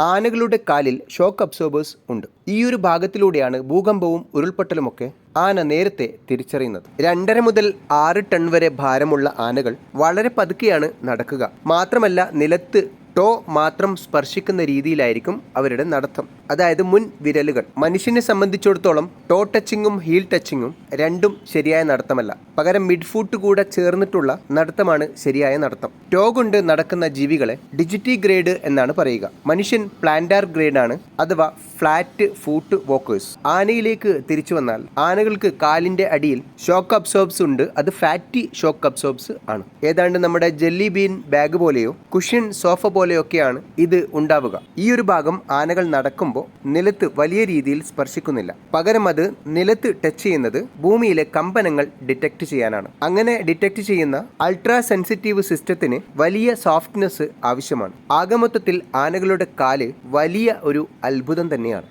ആനകളുടെ കാലിൽ shock absorbers ഉണ്ട്. ഈ ഒരു ഭാഗത്തിലൂടെയാണ് ഭൂകമ്പവും ഉരുൾപൊട്ടലുമൊക്കെ ആന നേരത്തെ തിരിച്ചറിയുന്നത്. രണ്ടര മുതൽ ആറ് ടൺ വരെ ഭാരമുള്ള ആനകൾ വളരെ പതുക്കെയാണ് നടക്കുക. മാത്രമല്ല നിലത്ത് ടോ മാത്രം സ്പർശിക്കുന്ന രീതിയിലായിരിക്കും അവരുടെ നടത്തം. അതായത് മുൻ വിരലുകൾ. മനുഷ്യനെ സംബന്ധിച്ചിടത്തോളം ടോ ടച്ചിങ്ങും ഹീൽ ടച്ചിങ്ങും രണ്ടും ശരിയായ നടത്തമല്ല. പകരം മിഡ് ഫൂട്ട് കൂടെ ചേർന്നിട്ടുള്ള നടത്തമാണ് ശരിയായ നടത്തം. ടോ കൊണ്ട് നടക്കുന്ന ജീവികളെ ഡിജിറ്റി ഗ്രേഡ് എന്നാണ് പറയുക. മനുഷ്യൻ പ്ലാന്റാർ ഗ്രേഡ് ആണ് അഥവാ ഫ്ലാറ്റ് ഫൂട്ട് വോക്കേഴ്സ് ആനയിലേക്ക് തിരിച്ചു വന്നാൽ ആനകൾക്ക് കാലിന്റെ അടിയിൽ ഷോക്ക് അബ്സോർബ്സ് ഉണ്ട്. അത് ഫാറ്റി ഷോക്ക് അബ്സോർബ്സ് ആണ്. ഏതാണ്ട് നമ്മുടെ ജെല്ലി ബീൻ ബാഗ് പോലെയോ കുഷ്യൻ സോഫ പോലെയൊക്കെയാണ് ഇത് ഉണ്ടാവുക. ഈ ഒരു ഭാഗം ആനകൾ നടക്കുമ്പോൾ നിലത്ത് വലിയ രീതിയിൽ സ്പർശിക്കുന്നില്ല. പകരം അത് നിലത്ത് ടച്ച് ചെയ്യുന്നത് ഭൂമിയിലെ കമ്പനങ്ങൾ ഡിറ്റക്ട് ചെയ്യാനാണ്. അങ്ങനെ ഡിറ്റക്ട് ചെയ്യുന്ന അൾട്രാ സെൻസിറ്റീവ് സിസ്റ്റത്തിന് വലിയ സോഫ്റ്റ്നെസ് ആവശ്യമാണ്. ആകമൊത്തത്തിൽ ആനകളുടെ കാൽ വലിയ ഒരു അത്ഭുതം തന്നെയാണ്.